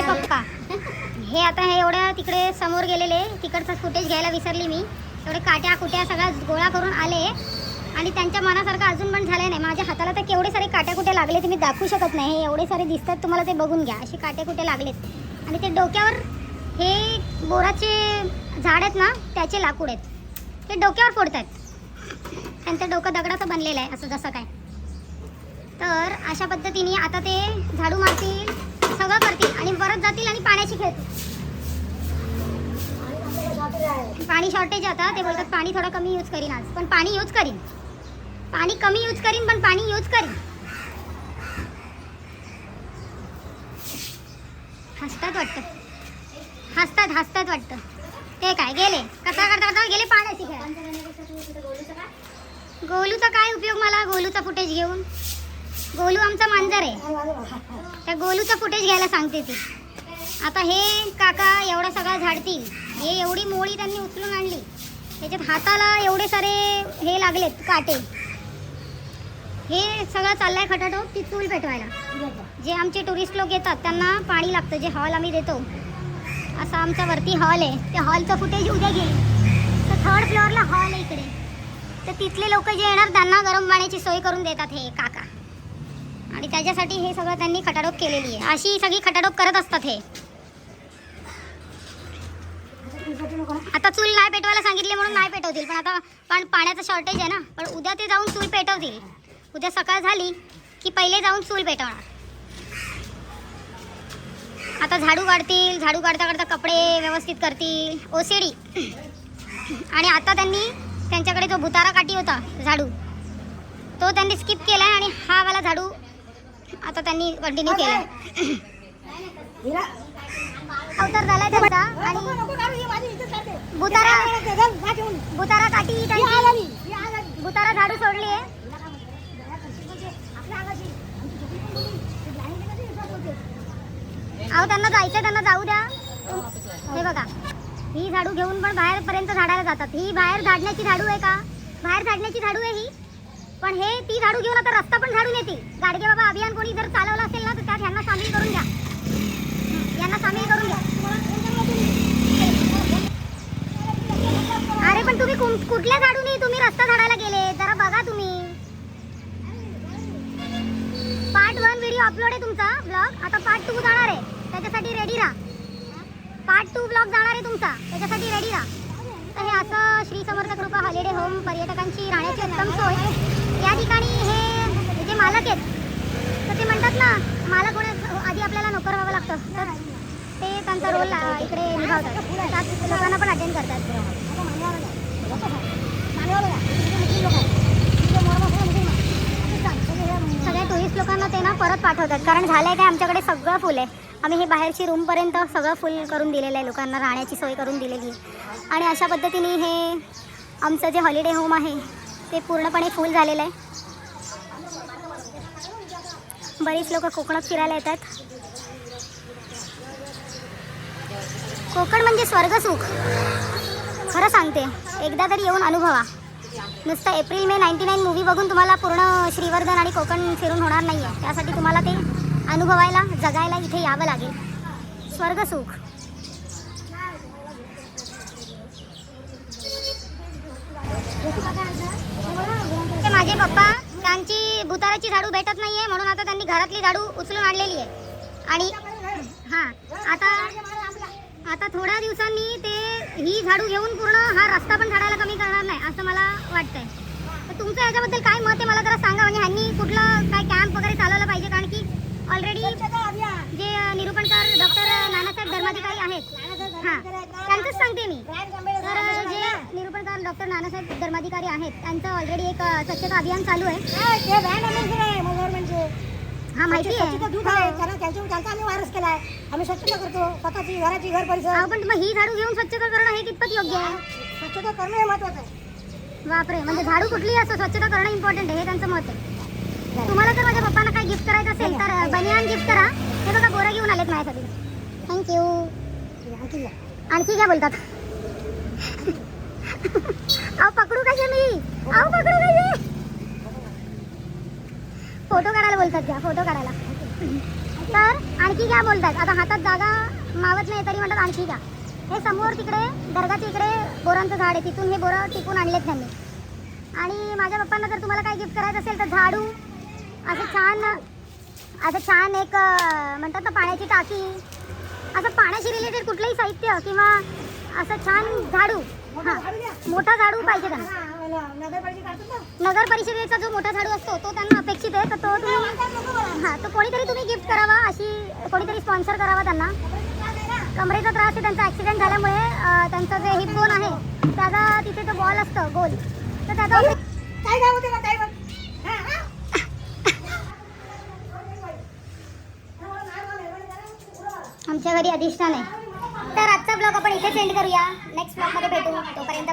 हे पप्पा. हे आता हे एवढ्या तिकडे समोर गेलेले. तिकडचं फुटेज घ्यायला विसरली मी. एवढे काट्या कुट्या सगळ्या गोळा करून आले. आणि त्यांच्या मनासारखं अजून पण झालं नाही. माझ्या हाताला तर केवढे सारे काट्या कुट्या लागले तुम्ही दाखवू शकत नाही. हे एवढे सारे दिसतात तुम्हाला ते बघून घ्या. असे काट्या कुठे लागलेत. आणि ते डोक्यावर हे बोराचे झाड आहेत ना त्याचे लाकूड आहेत. ते डोक्यावर फोडतात त्यांचं डोकं दगडाचं बनलेलं आहे असं जसं काय. तर अशा पद्धतीने आता ते झाडू मारतील. सगळं करतील आणि परत जातील आणि पाण्याची खेळतील. पाणी शॉर्टेज आता ते बोलतात पाणी थोडं कमी यूज करीन आज. पण पाणी यूज करीन. पाणी कमी यूज करीन पण पाणी यूज करीन. हसतात वाटतं. हसतात हसतात वाटतं. ते काय गेले. कसा करता करता गेले पाण्याची खेळ गोलूचा काय उपयोग मला? गोलूचा फुटेज घेऊन. गोलू आमचा मांजर आहे. त्या गोलूचा फुटेज घ्यायला सांगते ती. आता हे काका एवढा सगळा झाडतील. हे एवढी मोळी त्यांनी उचलून आणली. त्याच्यात हाताला एवढे सारे हे लागलेत काटे. हे सगळं चाललंय खटाटो ती चूल पेटवायला. जे आमचे टुरिस्ट लोक येतात त्यांना पाणी लागतं जे हॉल आम्ही देतो. असा आमचा वरती हॉल आहे. त्या हॉलचं फुटेज उद्या घेईल तर थर्ड फ्लोअरला हॉल आहे इकडे. तर तिथले लोक जे येणार त्यांना गरम पाण्याची सोय करून देतात हे काका. आणि त्याच्यासाठी हे सगळं त्यांनी खटाडोप केलेली आहे. अशी सगळी खटाडोप करत असतात हे. आता चूल नाही पेटवायला सांगितले म्हणून नाही पेटवतील. पण आता पण पाण्याचं शॉर्टेज आहे ना. पण उद्या ते जाऊन चूल पेटवतील. उद्या सकाळ झाली की पहिले जाऊन चूल पेटवणार. आता झाडू काढतील झाडू काढता काढता कपडे व्यवस्थित करतील ओसेडी. आणि आता त्यांनी त्यांच्याकडे जो भुतारा काठी होता झाडू तो त्यांनी स्किप केला आणि हा वाला झाडू आता त्यांनी कंटिन्यू केला अवतार झालाय त्यांचा आणि भुतारा भुतारा काठी भुतारा झाडू सोडली आहे अहो त्यांना जायचं त्यांना जाऊ द्या. हे बघा ही झाडू घेऊन पण बाहेर पर्यंत झाडायला जातात. ही बाहेर झाडण्याची झाडू आहे का? बाहेर झाडण्याची झाडू आहे ही? पण हे ती झाडू घेऊन आता रस्ता पण झाडून येतील गाडगे बाबा अभियान कोणी जर चालवलं असेल ना तर त्यात ह्यांना सामील करून घ्या. यांना सामील करून घ्या. अरे पण तुम्ही कुठल्या झाडूने तुम्ही रस्ता झाडायला गेले? जरा बघा तुम्ही. पार्ट वन व्हिडिओ अपलोड आहे तुमचा ब्लॉग आता पार्ट टू जाणार आहे. त्याच्यासाठी रेडी राहा. पार्ट टू ब्लॉग जाणार आहे तुमचा. त्याच्यासाठी रेडी राहा. तर हे असं श्री समर्थ कृपा हॉलिडे होम पर्यटकांची राहण्याची उत्तम सोय. या ठिकाणी हे जे मालक आहेत तर ते म्हणतात ना मालक होण्यास आधी आपल्याला नोकर व्हावं लागतं. तर ते त्यांचा रोल इकडे निभावतात. लोकांना पण अटेंड करतात. सगळ्या टुरिस्ट लोकांना ते ना परत पाठवतात. कारण झालं आहे काय आमच्याकडे सगळं फुल आहे. आम्ही हे बाहेरची रूमपर्यंत सगळं फुल करून दिलेलं आहे लोकांना राहण्याची सोय करून दिलेली आहे. आणि अशा पद्धतीने हे आमचं जे हॉलिडे होम आहे ते पूर्णपणे फुल झालेलं आहे. बरीच लोक कोकणात फिरायला येतात. कोकण म्हणजे स्वर्गसुख खरं सांगते एकदा तरी येऊन अनुभवा. नुसतं April May ninety nine movie बघून तुम्हाला पूर्ण श्रीवर्धन आणि कोकण फिरून होणार नाही आहे त्यासाठी तुम्हाला ते अनुभवायला जगायला इथे यावं लागेल. स्वर्गसुख माझे पप्पा त्यांची भुताराची झाडू भेटत नाहीये म्हणून आता त्यांनी घरातली झाडू उचलून आणलेली आहे. आणि हां आता आता थोड्या दिवसांनी ते ही झाडू घेऊन पूर्ण हा रस्ता पण झाडायला कमी करणार नाही असं मला वाटतंय. तर तुमचं याच्याबद्दल काय मत आहे? मला जरा सांगा म्हणजे ह्यांनी कुठलं काय कॅम्प वगैरे चालवलं पाहिजे कारण की ऑलरेडी जे निरूपणकार डॉक्टर नानासाहेब धर्माधिकारी आहेत हां त्यांचंच सांगते मी. तर जे निरूपणकार डॉक्टर नानासाहेब धर्माधिकारी आहेत त्यांचं ऑलरेडी एक स्वच्छता अभियान चालू आहे. हा माहिती आहे. आम्ही वारस केलाय. आम्ही स्वच्छता करतो स्वतःची घराची घर परिसर. पण मग ही झाडू घेऊन स्वच्छता करणं हे कितपत योग्य आहे? स्वच्छता करणं हे महत्वाचं आहे. बापरे म्हणजे झाडू कुठली असो स्वच्छता करणं इम्पॉर्टंट आहे हे त्यांचं मत आहे. तुम्हाला जर माझ्या पप्पांना काही गिफ्ट करायचं असेल तर बनियान गिफ्ट करा. हे बघा बोरा घेऊन आलेत माझ्यासाठी. थँक्यू आणखी घ्या. आणखी काय बोलतात? अहो पकडू कसे मी? अहो पकडू कसे? फोटो काढायला बोलतात घ्या फोटो काढायला. तर आणखी घ्या बोलतात? आता हातात जागा मावत नाही तरी म्हणतात आणखी घ्या. हे समोर तिकडे दर्गाच्या इकडे बोरांचं झाड आहे. तिथून हे बोरं टिकून आणलेत त्यांनी. आणि माझ्या पप्पांना जर तुम्हाला काही गिफ्ट करायचं असेल तर झाडू असं छान असं छान एक म्हणतात ना पाण्याची टाकी असं पाण्याशी रिलेटेड कुठलंही साहित्य किंवा असं छान झाडू. मोठा हां झाडू मोठा झाडू पाहिजे त्यांना. नगर परिषदेचा जो मोठा झाडू असतो तो त्यांना अपेक्षित आहे. तर तो तुम्ही हां तो कोणीतरी तुम्ही गिफ्ट करावा अशी कोणीतरी स्पॉन्सर करावा त्यांना. कमरेचा त्रास आहे त्यांचा ॲक्सिडेंट झाल्यामुळे त्यांचं जे हिप बोन आहे त्याचा तिथे तो बॉल असतं गोल तर त्याचा काय काय होते बा, काय बा? हा, हा. तुमच्या घरी अधिष्ठान आहे. तर आजचा ब्लॉग आपण इथे सेंड करूया. नेक्स्ट ब्लॉगमध्ये भेटू. तोपर्यंत